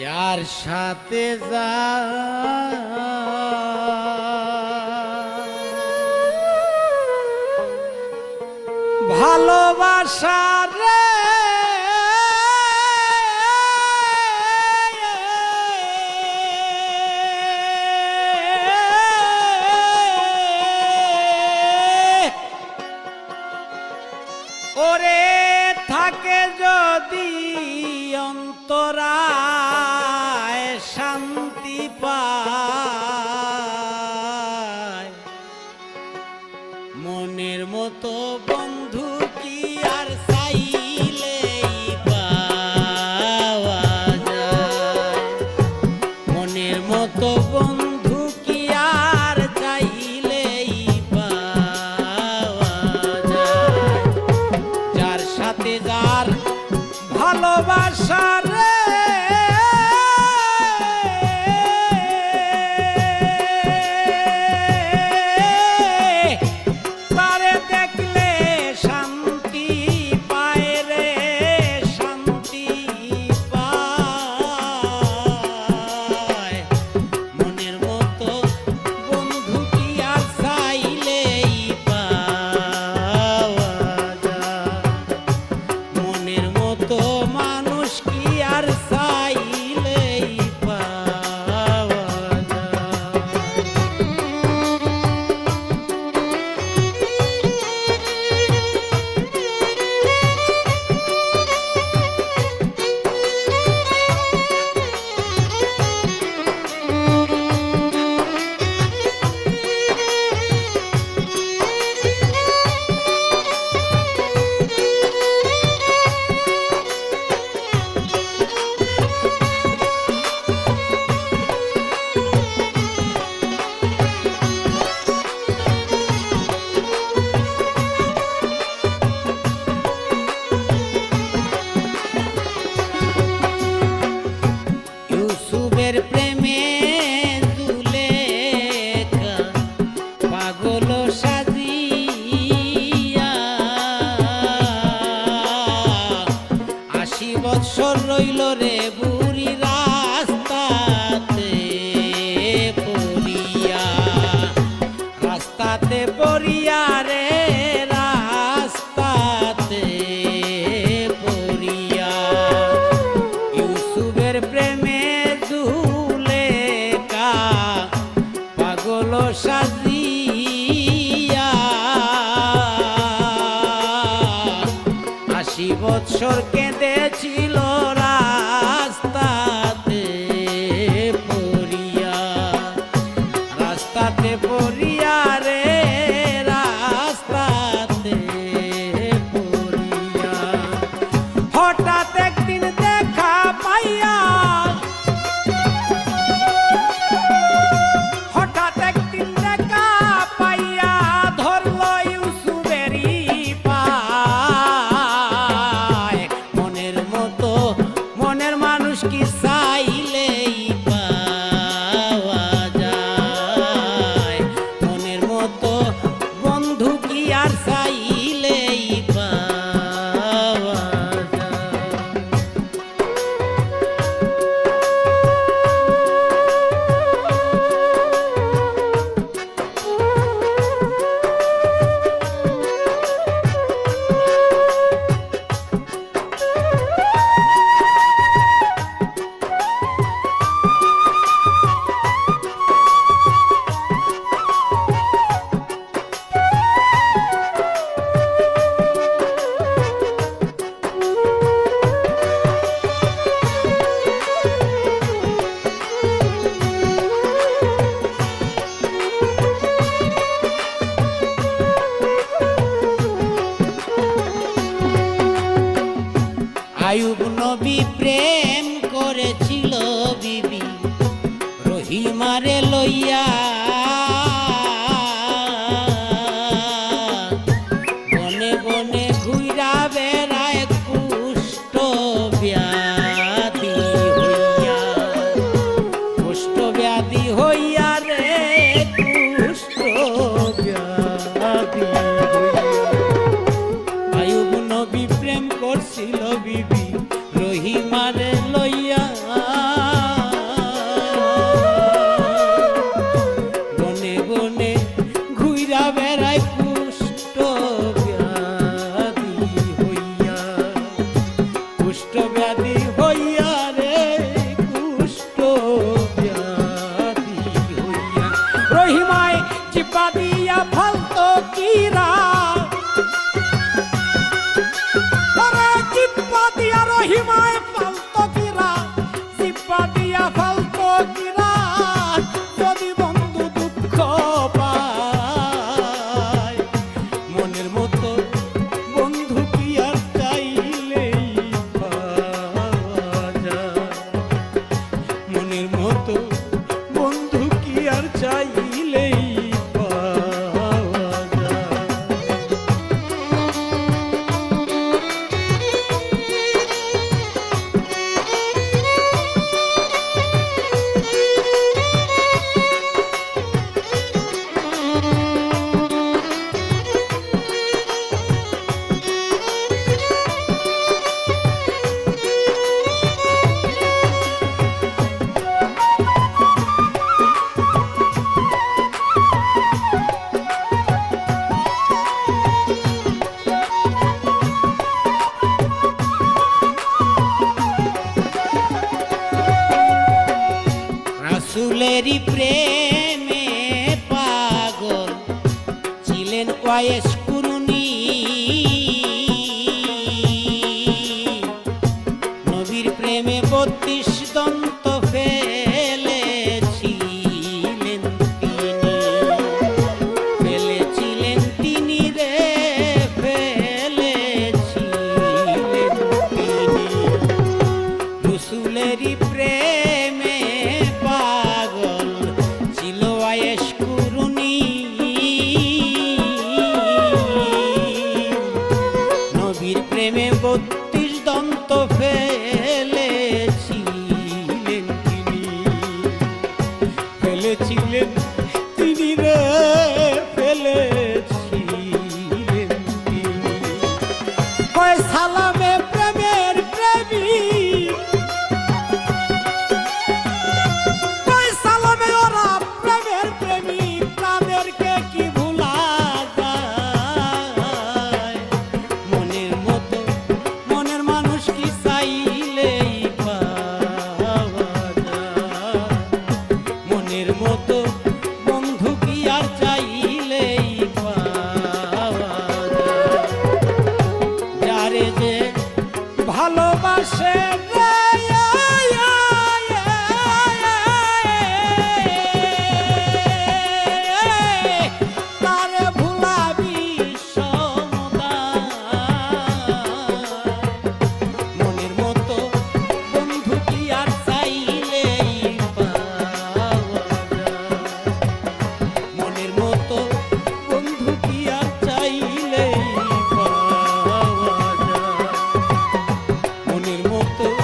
যার সাথে যা। ভালোবাসা রে। ওরে থাকে যদি অন্তরা শান্তি পা বছর কেঁদেছিল। আয়ুব নবী প্রেম করেছিল বিবি। রহিমারে লইয়া রহিমায় চিপা দিয়া ফালতো কিরা। ফুলেরই প্রেমে পাগল ছিলেন কয়েস কুরুনি। নবীর প্রেমে বত্রিশ দন্ত रे I say মুক্ত